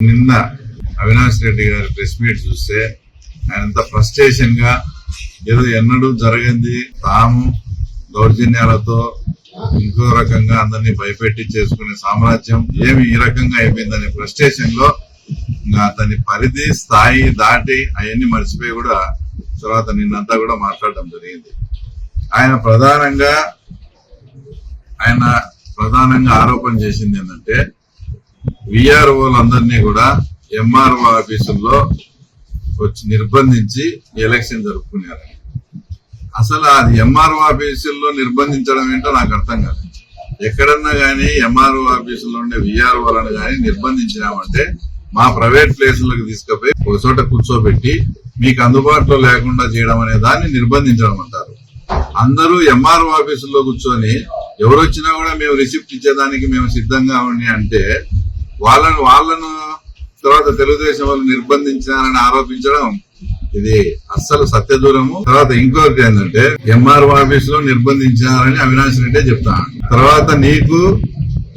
నిన్న అవినాష్ రెడ్డి గారి press meet చూస్తే ఆయన అంత ఫ్రస్ట్రేషన్గా ఏదో ఎన్నడూ జరిగింది. తాము దౌర్జన్యాలతో ఇంకో రకంగా అందరినీ భయపెట్టి చేసుకునే సామ్రాజ్యం ఏమి ఈ రకంగా అయిపోయిందనే ఫ్రస్ట్రేషన్లో అతని పరిధి స్థాయి దాటి అవన్నీ మర్చిపోయి కూడా తర్వాత నిన్నంతా కూడా మాట్లాడడం జరిగింది. ఆయన ప్రధానంగా ఆయన ప్రధానంగా ఆరోపణ చేసింది ఏంటంటే విఆర్ఓలందరినీ కూడా ఎంఆర్ఓ ఆఫీసుల్లో వచ్చి నిర్బంధించి ఎలక్షన్ జరుపుకున్నారు. అసలు అది ఎంఆర్ఓ ఆఫీసుల్లో నిర్బంధించడం ఏంటో నాకు అర్థం కాదు. ఎక్కడన్నా కానీ ఎంఆర్ఓ ఆఫీసులో ఉండే విఆర్ఓలను కానీ నిర్బంధించినామంటే మా ప్రైవేట్ ప్లేసులకు తీసుకుపోయి ఒక చోట కూర్చోబెట్టి మీకు అందుబాటులో లేకుండా చేయడం అనే దాన్ని నిర్బంధించడం అంటారు అందరూ ఎంఆర్ఓ ఆఫీసుల్లో కూర్చొని ఎవరు వచ్చినా కూడా మేము రిసిప్ట్ ఇచ్చేదానికి మేము సిద్ధంగా ఉండి అంటే వాళ్ళను వాళ్ళను తర్వాత తెలుగుదేశం వాళ్ళు నిర్బంధించారని ఆరోపించడం ఇది అస్సలు సత్యదూరము. తర్వాత ఇంకొకటి ఏంటంటే ఎంఆర్ఓ ఆఫీస్లో నిర్బంధించారని అవినాష్ రెడ్డి చెప్తాను తర్వాత నీకు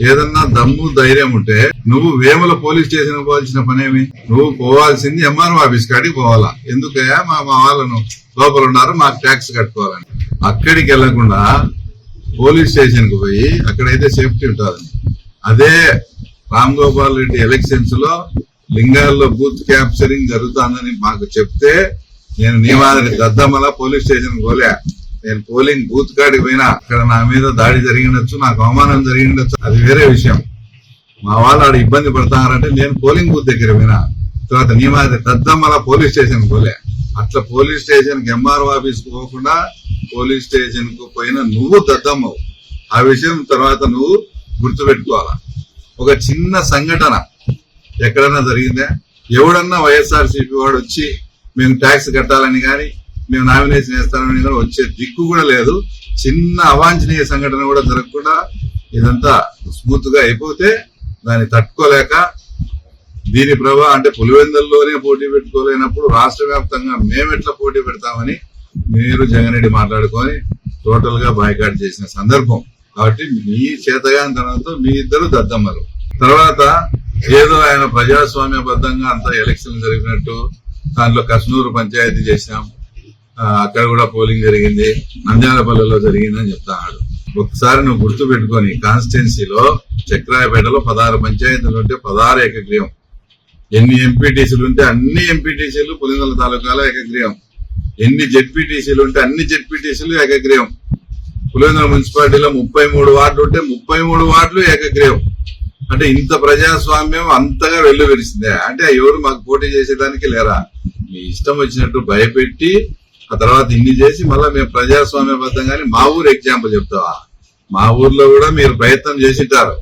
ఏదన్నా దమ్ము ధైర్యం ఉంటే నువ్వు వేముల పోలీస్ స్టేషన్ పోవాల్సిన పనేమి? నువ్వు పోవాల్సింది ఎంఆర్ఓ ఆఫీస్ కాడికి పోవాలా? ఎందుకయ్యా? మా మా వాళ్ళను లోపల ఉన్నారు మాకు ట్యాక్స్ కట్టుకోవాలని. అక్కడికి వెళ్ళకుండా పోలీస్ స్టేషన్కు పోయి అక్కడైతే సేఫ్టీ ఉంటుంది అదే రామ్ గోపాల్ రెడ్డి ఎలక్షన్స్లో లింగాల్లో బూత్ క్యాప్చరింగ్ జరుగుతుందని మాకు చెప్తే నేను నీ దద్దమల పోలీస్ స్టేషన్ పోలే. నేను పోలింగ్ బూత్ కాడికి పోయినా అక్కడ నా మీద దాడి జరిగినచ్చు నాకు అవమానం జరిగిండొచ్చు. అది వేరే విషయం. మా వాళ్ళు ఆడ ఇబ్బంది పడతారంటే నేను పోలింగ్ బూత్ దగ్గర పోయినా. తర్వాత నీ దద్దమల పోలీస్ స్టేషన్ పోలే. అట్లా పోలీస్ స్టేషన్కి ఎంఆర్ఓ ఆఫీస్ పోకుండా పోలీస్ స్టేషన్కు పోయిన నువ్వు దద్దమ్మవు. ఆ విషయం తర్వాత నువ్వు గుర్తుపెట్టుకోవాలా? ఒక చిన్న సంఘటన ఎక్కడన్నా జరిగిందా? ఎవడన్నా వైఎస్ఆర్సీపీ వాడు వచ్చి మేము ట్యాక్స్ కట్టాలని కానీ మేము నామినేషన్ వేస్తామని కానీ వచ్చే దిక్కు కూడా లేదు. చిన్న అవాంఛనీయ సంఘటన కూడా జరగకుండా ఇదంతా స్మూత్గా అయిపోతే దాన్ని తట్టుకోలేక దీని ప్రభావ అంటే పులివెందుల్లోనే పోటీ పెట్టుకోలేనప్పుడు రాష్ట్ర వ్యాప్తంగా మేమెట్లా పోటీ పెడతామని మీరు జగన్ రెడ్డి మాట్లాడుకొని టోటల్గా బాయ్కాట్ చేసిన సందర్భం. కాబట్టి మీ చేతగాంతనంతో మీ ఇద్దరు దద్దమ్మలు. తర్వాత ఏదో ఆయన ప్రజాస్వామ్యబద్ధంగా అంత ఎలక్షన్ జరిగినట్టు దాంట్లో కశ్నూరు పంచాయతీ చేశాం. అక్కడ కూడా పోలింగ్ జరిగింది. నంద్యాలపల్లిలో జరిగిందని చెప్తాడు. ఒకసారి నువ్వు గుర్తు పెట్టుకొని కాన్స్టిట్యున్సీలో చక్రాయపేటలో పదహారు పంచాయతీలు ఉంటే పదహారు ఏకగ్రీవం. ఎన్ని ఎంపీటీసీలు ఉంటే అన్ని ఎంపీటీసీలు పులిందల తాలూకాలో ఏకగ్రీవం. ఎన్ని జెడ్పీటీసీలు ఉంటే అన్ని జెడ్పీటీసీలు ఏకగ్రీవం. పులివెందుల మున్సిపాలిటీలో ముప్పై మూడు వార్డులు ఉంటే ముప్పై మూడు వార్డులు ఏకగ్రీవం. అంటే ఇంత ప్రజాస్వామ్యం అంతగా వెళ్ళు విరిసిందే. అంటే ఎవరు మాకు పోటీ చేసేదానికి లేరా? మీ ఇష్టం వచ్చినట్టు భయపెట్టి ఆ తర్వాత ఇన్ని చేసి మళ్ళీ మేము ప్రజాస్వామ్యబద్ధంగానే మా ఊరు ఎగ్జాంపుల్ చెప్తావా? మా ఊర్లో కూడా మీరు ప్రయత్నం చేసింటారు.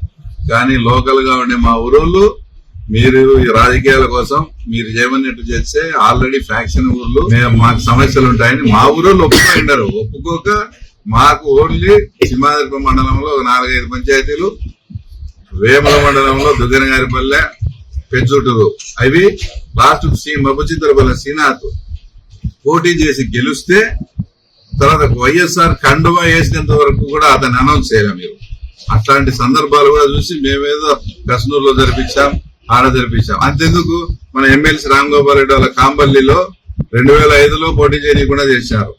కానీ లోకల్గా ఉండే మా ఊరోళ్ళు మీరు ఈ రాజకీయాల కోసం మీరు చేయమన్నట్టు చేస్తే ఆల్రెడీ ఫ్యాక్షన్ ఊర్లు మేము మాకు సమస్యలు ఉంటాయని మా ఊరోళ్ళు ఒప్పుకోండారు ఒప్పుకోక మాకు ఓన్లీ సింహాద్రిప మండలంలో ఒక నాలుగైదు పంచాయతీలు వేముల మండలంలో దుగ్గనగారిపల్లె పెంచుటూరు. అవి లాస్ట్ సి మబ్బచిత్రపల్లె శ్రీనాథ్ పోటీ చేసి గెలిస్తే తర్వాత వైఎస్ఆర్ కండువా వేసినంత వరకు కూడా అతన్ని అనౌన్స్ చేయలేం మీరు అట్లాంటి సందర్భాలు కూడా చూసి మేమేదో కశ్నూరులో జరిపించాం ఆడ జరిపించాం. అంతెందుకు మన ఎమ్మెల్సీ రామ్ గోపాల్ రెడ్డి వాళ్ళ కాంబల్లిలో రెండు వేల ఐదులో పోటీ చేయకుండా చేశారు.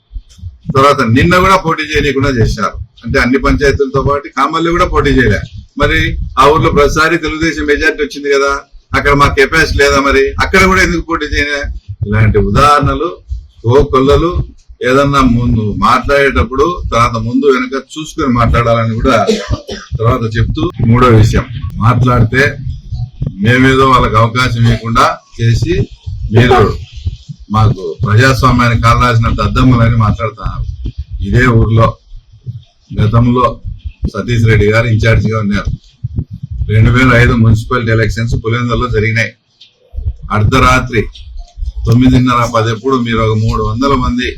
తర్వాత నిన్న కూడా పోటీ చేయకుండా చేశారు. అంటే అన్ని పంచాయతీలతో పాటు కామల్లి కూడా పోటీ చేయలే. మరి ఆ ఊర్లో ప్రతిసారి తెలుగుదేశం మెజార్టీ వచ్చింది కదా అక్కడ మా కెపాసిటీ లేదా మరి? అక్కడ కూడా ఎందుకు పోటీ చేయలే? ఇలాంటి ఉదాహరణలు ఓ కొల్లలు ఏదన్నా ముందు మాట్లాడేటప్పుడు తర్వాత ముందు వెనక చూసుకొని మాట్లాడాలని కూడా తర్వాత చెప్తూ మూడో విషయం. మాట్లాడితే మేమేదో వాళ్ళకి అవకాశం ఇవ్వకుండా చేసి మీరు మాకు ప్రజాస్వామ్యానికి కావాల్సిన దద్దమ్మలని మాట్లాడుతున్నారు. ఇదే ఊర్లో గతంలో సతీష్ రెడ్డి గారు ఇన్ఛార్జిగా ఉన్నారు. రెండు వేల ఐదు మున్సిపాలిటీ ఎలక్షన్స్ పులివెందులలో జరిగినాయి. అర్ధరాత్రి తొమ్మిదిన్నర పదెప్పుడు మీరు ఒక మూడు వందల మంది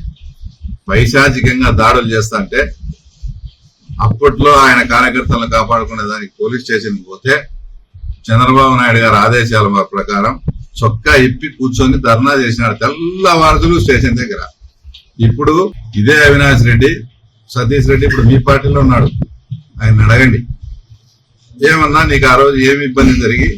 పైశాచికంగా దాడులు చేస్తాంటే అప్పట్లో ఆయన కార్యకర్తలను కాపాడుకునే దానికి పోలీస్ స్టేషన్ పోతే చంద్రబాబు నాయుడు గారి ఆదేశాల ప్రకారం చొక్కా ఇప్పి కూర్చొని ధర్నా చేసినాడు తెల్లవారుదులు స్టేషన్ దగ్గర. ఇప్పుడు ఇదే అవినాష్ రెడ్డి సతీష్ రెడ్డి ఇప్పుడు మీ పార్టీలో ఉన్నాడు. ఆయన అడగండి. ఏమన్నా నీకు ఆ రోజు ఏమి ఇబ్బంది జరిగి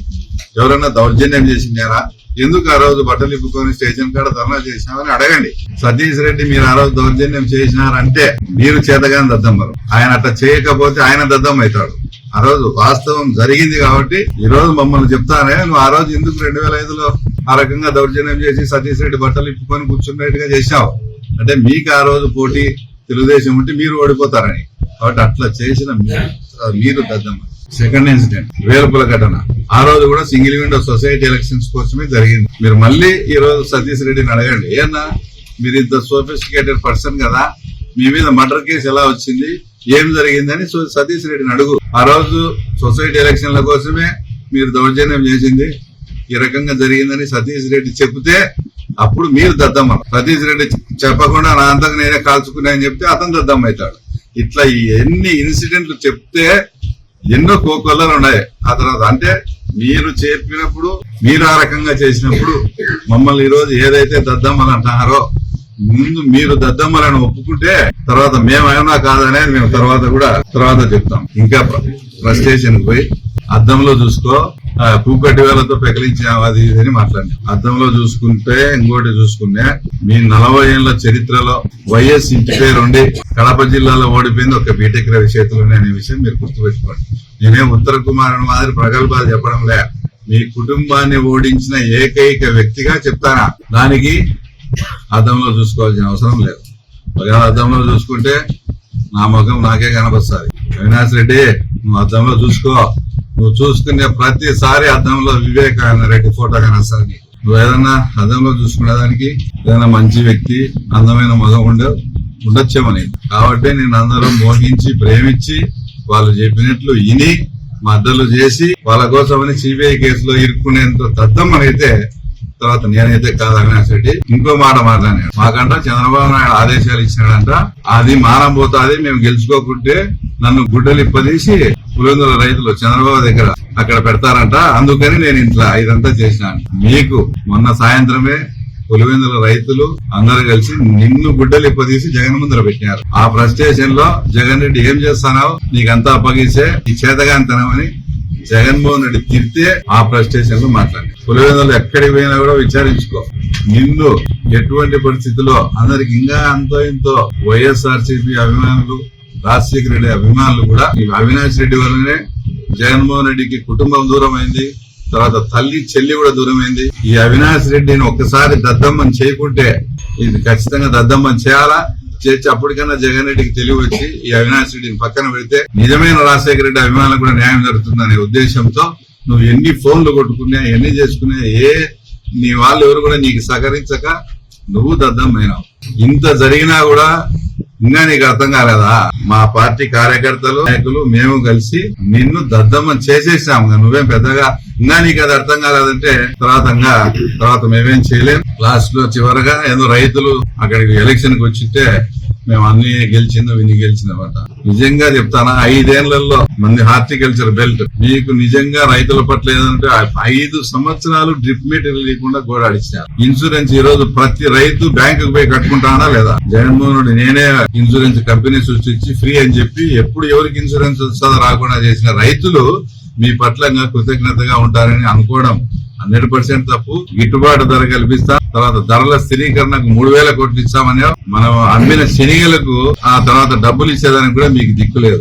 ఎవరన్నా దౌర్జన్యం చేసిండారా ఎందుకు ఆ రోజు బట్టలు ఇప్పుకొని స్టేషన్ కాడ ధర్నా చేసినామని అడగండి. సతీష్ రెడ్డి మీరు ఆ రోజు దౌర్జన్యం చేసినారంటే మీరు చేతగాని దద్దమ్మరు ఆయన అట్లా చేయకపోతే ఆయన దద్దం అవుతాడు. ఆ రోజు వాస్తవం జరిగింది కాబట్టి ఈ రోజు మమ్మల్ని చెప్తానే నువ్వు ఆ రోజు ఎందుకు రెండు వేల ఐదులో ఆ రకంగా దౌర్జన్యం చేసి సతీష్ రెడ్డి బట్టలు ఇప్పుకొని కూర్చున్నట్టుగా చేశావు అంటే మీకు ఆ రోజు పోటీ తెలుగుదేశం ఉంటే మీరు ఓడిపోతారని. కాబట్టి అట్లా చేసిన మీరు మీరు. దద్దమ్మ సెకండ్ ఇన్సిడెంట్. వేలుపుల ఘటన. ఆ రోజు కూడా సింగిల్ విండో సొసైటీ ఎలక్షన్స్ కోసమే జరిగింది. మీరు మళ్ళీ ఈ రోజు సతీష్ రెడ్డిని అడగండి. ఏనా? మీరు ఇంత సోఫిస్టికేటెడ్ పర్సన్ కదా. మీ మీద మర్డర్ కేసు ఎలా వచ్చింది? ఏం జరిగిందని సతీష్ రెడ్డిని అడుగు. ఆ రోజు సొసైటీ ఎలక్షన్ల కోసమే మీరు దౌర్జన్యం చేసింది. ఈ రకంగా జరిగిందని సతీష్ రెడ్డి చెప్తే అప్పుడు మీరు దద్దమ్మ. సతీష్ రెడ్డి చెప్పకుండా నా అంతకు నేనే కాల్చుకున్నా అని చెప్తే అతను దద్దమ్మ అవుతాడు. ఇట్లా ఎన్ని ఇన్సిడెంట్లు చెప్తే ఎన్నో కోకొల్లలు ఉన్నాయి. ఆ తర్వాత అంటే మీరు చెప్పినప్పుడు మీరు ఆ రకంగా చేసినప్పుడు మమ్మల్ని ఈ రోజు ఏదైతే దద్దమ్మలు అంటున్నారో ముందు మీరు దద్దమ్మలను ఒప్పుకుంటే తర్వాత మేమైనా కాదనేది మేము తర్వాత కూడా తర్వాత చెప్తాం. ఇంకా ఫ్రస్ట్రేషన్ పోయి అద్దంలో చూసుకో. పూకట్టి వేలతో పెకలించాం అది అని మాట్లాడి అద్దంలో చూసుకుంటే ఇంకోటి చూసుకునే మీ నలభై ఏళ్ళ చరిత్రలో వైఎస్ ఇంటి పేరు ఉండి కడప జిల్లాలో ఓడిపోయింది ఒక బీటెక్ రవి చేతుల్లోనే అనే విషయం మీరు గుర్తుపెట్టుకోండి. నేనేం ఉత్తర కుమారుని మాదిరి ప్రగల్భాలు చెప్పడం లే. మీ కుటుంబాన్ని ఓడించిన ఏకైక వ్యక్తిగా చెప్తానా? దానికి అద్దంలో చూసుకోవాల్సిన అవసరం లేదు. ఒకవేళ అద్దంలో చూసుకుంటే నా ముఖం నాకే కనపస్తుంది అవినాష్ రెడ్డి నువ్వు అద్దంలో చూసుకో. నువ్వు చూసుకునే ప్రతిసారి అద్దంలో వివేకానంద రెడ్డి ఫోటో కనొస్తుంది నీకు నువ్వు ఏదన్నా అద్దంలో చూసుకునే దానికి ఏదైనా మంచి వ్యక్తి అందమైన మగం ఉండొచ్చేమని కాబట్టి నేను అందరూ మోహించి ప్రేమించి వాళ్ళు చెప్పినట్లు ఇని మద్దలు చేసి వాళ్ళ కోసమని సిబిఐ కేసులో ఇరుక్కునేంత దద్దమ్మనైతే తర్వాత నేనైతే కాదు అవినాష్ రెడ్డి. ఇంకో మాట మాట్లాడాను మాకంట చంద్రబాబు నాయుడు ఆదేశాలు ఇచ్చినాడంట. అది మానం పోతాది మేము గెలుచుకోకుంటే నన్ను గుడ్డలు ఇప్పదీసి పులివెందుల రైతులు చంద్రబాబు దగ్గర అక్కడ పెడతారంట. అందుకని నేను ఇంట్లో ఇదంతా చేసినాను. మీకు మొన్న సాయంత్రమే పులివెందుల రైతులు అందరు కలిసి నిన్ను గుడ్డలు ఇప్పదీసి జగన్ ముందర పెట్టినారు. ఆ ఫ్రస్ట్రేషన్లో జగన్ రెడ్డి ఏం చేస్తానావు నీకంతా అప్పగిస్తే ఈ చేతగాంతనమని జగన్మోహన్ రెడ్డి తిరితే ఆ ఫ్రస్ట్రేషన్లో మాట్లాడి పులివెందులు ఎక్కడికి పోయినా కూడా విచారించుకో. నిన్ను ఎటువంటి పరిస్థితిలో అందరికి ఇంకా అంతో ఇంతో వైఎస్ఆర్ అభిమానులు రాజశేఖర రెడ్డి అభిమానులు కూడా. ఈ అవినాష్ రెడ్డి వల్లనే జగన్మోహన్ రెడ్డికి కుటుంబం దూరం అయింది తర్వాత తల్లి చెల్లి కూడా దూరమైంది. ఈ అవినాష్ రెడ్డిని ఒక్కసారి దద్దమ్మని చేయకుంటే ఇది ఖచ్చితంగా దద్దమ్మని చేయాలా? చేసి అప్పటికన్నా జగన్ రెడ్డికి తెలివి వచ్చి ఈ అవినాష్ రెడ్డిని పక్కన పెడితే నిజమైన రాజశేఖర రెడ్డి అభిమానులకు కూడా న్యాయం జరుగుతుందనే ఉద్దేశంతో నువ్వు ఎన్ని ఫోన్లు కొట్టుకున్నా ఎన్ని చేసుకున్నా ఏ నీ వాళ్ళు ఎవరు కూడా నీకు సహకరించక నువ్వు దద్దమ్మైనావు ఇంత జరిగినా కూడా ఇంకా నీకు అర్థం కాలేదా? మా పార్టీ కార్యకర్తలు నాయకులు మేము కలిసి నిన్ను దద్దమ్మ చేసేసాము. నువ్వేం పెద్దగా ఇంకా నీకు అది అర్థం కాలేదంటే తర్వాత తర్వాత మేమేం చేయలేం. లాస్ట్లో చివరగా ఏదో రైతులు అక్కడికి ఎలక్షన్కి వచ్చింటే మేము అన్ని గెలిచిందో విని గెలిచిందన్నమాట. నిజంగా చెప్తానా ఐదేళ్ళలో మంది హార్టికల్చర్ బెల్ట్. మీకు నిజంగా రైతుల పట్ల ఏదంటే ఐదు సంవత్సరాలు డ్రిప్ మెటీరియల్ లేకుండా గోడాడిచ్చారు ఇన్సూరెన్స్ ఈ రోజు ప్రతి రైతు బ్యాంకు పోయి కట్టుకుంటానా లేదా? జగన్మోహన్ రెడ్డి నేనే ఇన్సూరెన్స్ కంపెనీ సృష్టించి ఫ్రీ అని చెప్పి ఎప్పుడు ఎవరికి ఇన్సూరెన్స్ వస్తుందో రాకుండా చేసిన రైతులు మీ పట్ల కృతజ్ఞతగా ఉంటారని అనుకోవడం హండ్రెడ్ పర్సెంట్ తప్పు. గిట్టుబాటు ధర కల్పిస్తా. తర్వాత ధరల స్థిరీకరణకు మూడు వేల కోట్లు ఇచ్చామని మనం అమ్మిన శనిగలకు ఆ తర్వాత డబ్బులు ఇచ్చేదానికి కూడా మీకు దిక్కు లేదు.